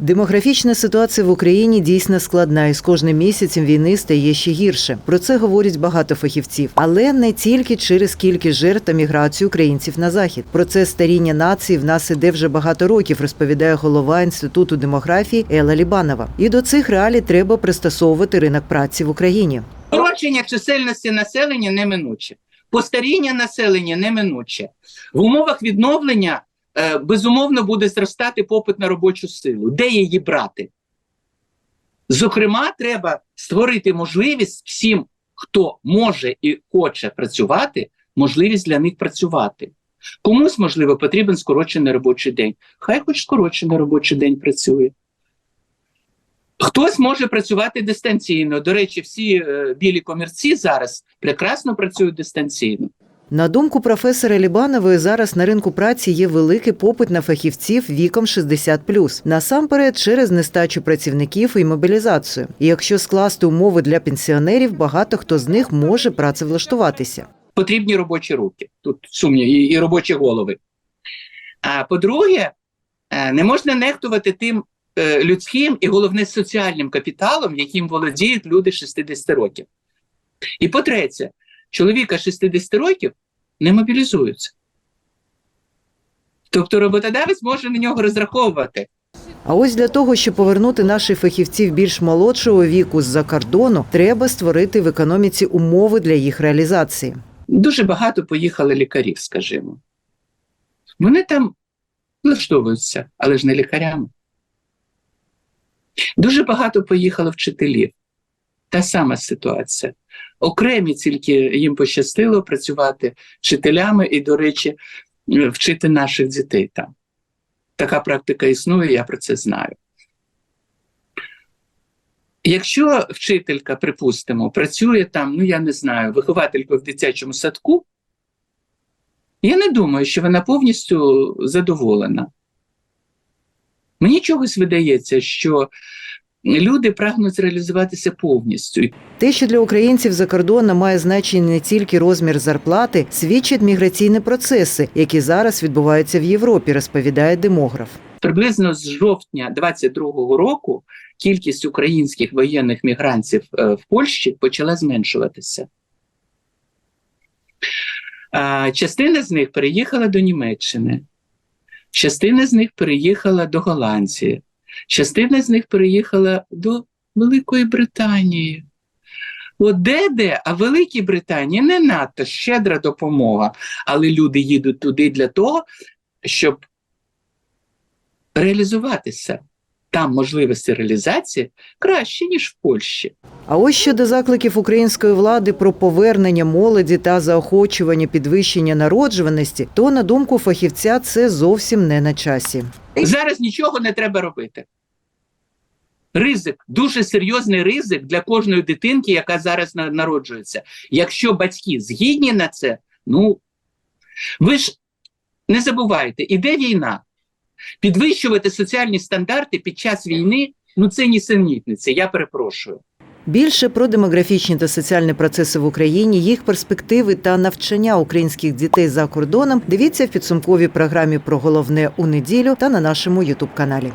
Демографічна ситуація в Україні дійсно складна, і з кожним місяцем війни стає ще гірше. Про це говорять багато фахівців, але не тільки через кількість жертв та міграцію українців на захід. Процес старіння нації в нас іде вже багато років, розповідає голова інституту демографії Ела Лібанова. І до цих реалій треба пристосовувати ринок праці в Україні. Скорочення чисельності населення неминуче. Постаріння населення неминуче. В умовах відновлення безумовно буде зростати попит на робочу силу. Де її брати? Зокрема, треба створити можливість всім, хто може і хоче працювати, можливість для них працювати. Комусь, можливо, потрібен скорочений робочий день. Хай хоч скорочений робочий день працює. Хтось може працювати дистанційно. До речі, всі е, білі комірці зараз прекрасно працюють дистанційно. На думку професора Лібанової, зараз на ринку праці є великий попит на фахівців віком 60+, насамперед через нестачу працівників і мобілізацію. І якщо скласти умови для пенсіонерів, багато хто з них може працевлаштуватися. Потрібні робочі руки. Тут сумнів, і, і робочі голови. А по-друге, е, не можна нехтувати тим е, людським і головне соціальним капіталом, яким володіють люди 60 років. І по-третє, чоловіка 60 років не мобілізуються. Тобто роботодавець може на нього розраховувати. А ось для того, щоб повернути наших фахівців більш молодшого віку з-за кордону, треба створити в економіці умови для їх реалізації. Дуже багато поїхали лікарів, скажімо. Вони там влаштовуються, але ж не лікарями. Дуже багато поїхало вчителів. Та сама ситуація. Окремі тільки їм пощастило працювати вчителями і, до речі, вчити наших дітей там. Така практика існує, я про це знаю. Якщо вчителька, припустимо, працює там, ну я не знаю, вихователькою в дитячому садку, я не думаю, що вона повністю задоволена. Мені чогось видається, що люди прагнуть реалізуватися повністю. Те, що для українців за кордоном має значення не тільки розмір зарплати, свідчать міграційні процеси, які зараз відбуваються в Європі, розповідає демограф. Приблизно з жовтня 22-го року кількість українських воєнних мігрантів е, в Польщі почала зменшуватися. Частина з них переїхала до Німеччини, частина з них переїхала до Голландії, частина з них переїхала до Великої Британії. От де-де, а в Великій Британії не надто щедра допомога, але люди їдуть туди для того, щоб реалізуватися. Там можливості реалізації краще, ніж в Польщі. А ось щодо закликів української влади про повернення молоді та заохочування підвищення народжуваності, то на думку фахівця це зовсім не на часі. Зараз нічого не треба робити. Ризик, дуже серйозний ризик для кожної дитинки, яка зараз народжується. Якщо батьки згідні на це, ну ви ж не забувайте, іде війна. Підвищувати соціальні стандарти під час війни ну це нісенітниця, я перепрошую. Більше про демографічні та соціальні процеси в Україні, їх перспективи та навчання українських дітей за кордоном. Дивіться в підсумковій програмі про головне у неділю та на нашому Ютуб каналі.